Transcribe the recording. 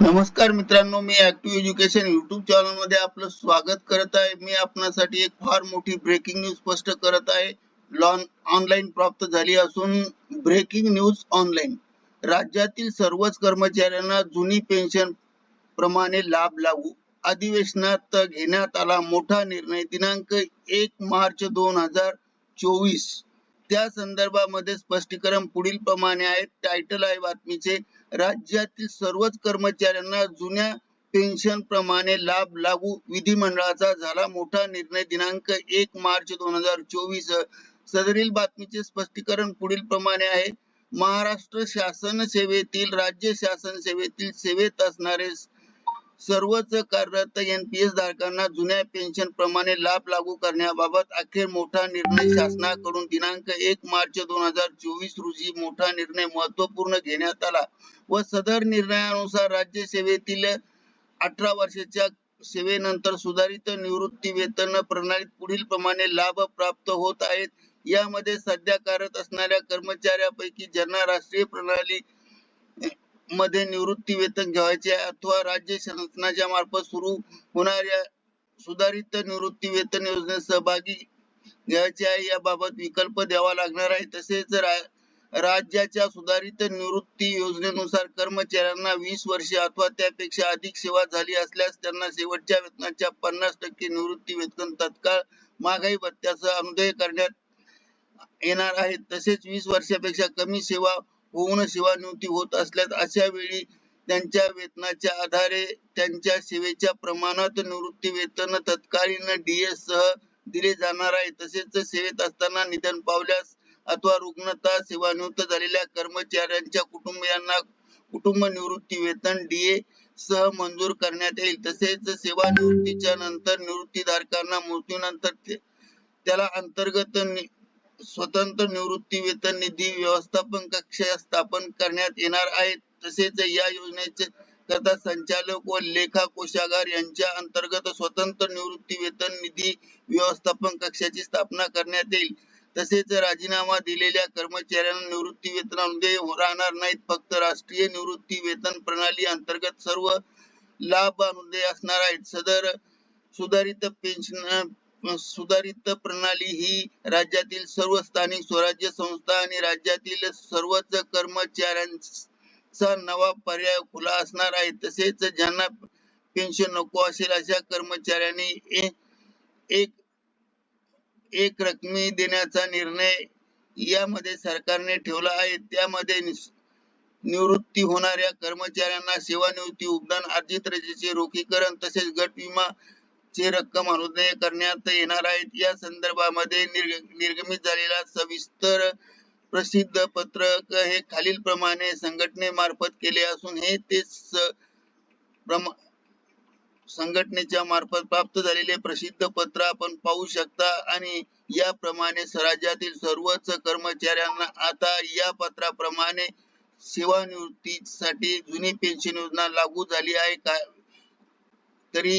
नमस्कार मित्रांनो मी ऍक्टिव्ह एज्युकेशन युट्यूब चॅनलमध्ये आपलं स्वागत करत आहे. मी आपणासाठी एक फार मोठी ब्रेकिंग न्यूज स्पष्ट करत आहे. लॉन ऑनलाईन प्राप्त झाली असून ब्रेकिंग न्यूज ऑनलाईन राज्यातील सर्वच कर्मचाऱ्यांना जुनी पेन्शन प्रमाणे लाभ लागू. अधिवेशनात घेण्यात आला मोठा निर्णय दिनांक एक मार्च दोन हजार चोवीस. त्या संदर्भामध्ये स्पष्टीकरण पुढील प्रमाणे आहे. टायटल आहे बातमीचे. राज्यातील सर्वच कर्मचाऱ्यांना जुन्या पेन्शन प्रमाणे लाभ लागू विधिमंडळाचा झाला मोठा निर्णय दिनांक एक मार्च दोन हजार चोवीस. सदरील बातमीचे स्पष्टीकरण पुढील प्रमाणे आहे. महाराष्ट्र शासन सेवेतील राज्य शासन सेवेतील सेवेत असणारे सर्वच कार्यरत एनपीएस धारकांना जुन्या पेन्शन प्रमाणे लाभ लागू करण्याबाबत अखेर मोठा निर्णय शासनाकडून दिनांक एक मार्च दोन हजार चोवीस रोजी मोठा निर्णय महत्त्वपूर्ण घेण्यात आला व सदर निर्णयानुसार राज्य सेवेतील अठरा वर्षाच्या सेवेनंतर सुधारित निवृत्ती वेतन प्रणालीत पुढील प्रमाणे लाभ प्राप्त होत आहेत. यामध्ये सध्या कार्यरत असणाऱ्या कर्मचाऱ्यापैकी ज्यांना राष्ट्रीय प्रणाली मध्ये निवृत्ती वेतन घ्यायचे अथवा राज्य शासनाच्या मार्फत सुरू होणाऱ्या सुधारित निवृत्ती वेतन योजनेत सहभागी घ्यायचे आहे. याबाबत विकल्प द्यावा लागणार आहे. तसेच रा- राज्याच्या सुधारित निवृत्ती योजनेनुसार कर्मचाऱ्यांना वीस वर्षे अथवा त्यापेक्षा अधिक सेवा झाली असल्यास त्यांना शेवटच्या वेतनाच्या पन्नास टक्के निवृत्ती वेतन तत्काळ महागाई भत्त्यासह अनुदय करण्यात येणार आहे. तसेच वीस वर्षापेक्षा कमी सेवा होऊन सेवानिवृत्ती होत असल्यास अशा वेळी त्यांच्या वेतनाच्या आधारे त्यांच्या सेवेच्या प्रमाणात निवृत्ती वेतन तत्कालीन डीएस सह दिले जाणार आहे. तसेच सेवेत असताना निधन पावल्यास अथवा रुग्णता सेवानिवृत्त झालेल्या कर्मचाऱ्यांच्या कुटुंबियांना कुटुंब निवृत्ती वेतन डीए सह मंजूर करण्यात येईल. तसेच सेवानिवृत्तीच्या नंतर निवृत्तीधारकांना मृत्यूनंतर त्याला अंतर्गत स्वतंत्र निवृत्ती वेतन निधी व्यवस्थापन कक्ष स्थापन करण्यात येणार आहे. तसेच या योजनेचे करता संचालक व लेखा कोषागार यांच्या अंतर्गत स्वतंत्र निवृत्ती वेतन निधी व्यवस्थापन कक्षाची स्थापना करण्यात येईल. तसेच राजीनामा दिलेल्या कर्मचाऱ्यांना निवृत्ती वेतनामध्ये राहणार नाहीत. फक्त राष्ट्रीय निवृत्ती वेतन प्रणाली अंतर्गत सर्व लाभ असणार आहेत. सदर सुधारित पेन्शन सुधारित प्रणाली ही राज्यातील सर्व स्थानिक स्वराज्य संस्था आणि राज्यातील सर्वच कर्मचाऱ्यांचा नवा पर्याय खुला असणार आहे. तसेच ज्यांना पेन्शन नको असेल अशा कर्मचाऱ्यांनी ए- एक एक रकमी देण्याचा निर्णय यामध्ये सरकारने ठेवला आहे. त्यामध्ये निवृत्ती होणाऱ्या कर्मचाऱ्यांना सेवानिवृत्ती उपदान अर्जित रजेचे रोखीकरण तसेच गट विमा ची रक्कम अनुदय करण्यात येणार आहेत. या संदर्भामध्ये निर्गमित झालेला सविस्तर प्रसिद्ध पत्रक हे खालील प्रमाणे संघटनेमार्फत केले असून हे ते संघटनेच्या मार्फत प्राप्त झालेले प्रसिद्ध पत्र आपण पाहू शकता आणि याप्रमाणे स- राज्यातील सर्वच कर्मचाऱ्यांना आता या पत्राप्रमाणे सेवानिवृत्तीसाठी जुनी पेन्शन योजना लागू झाली आहे. का तरी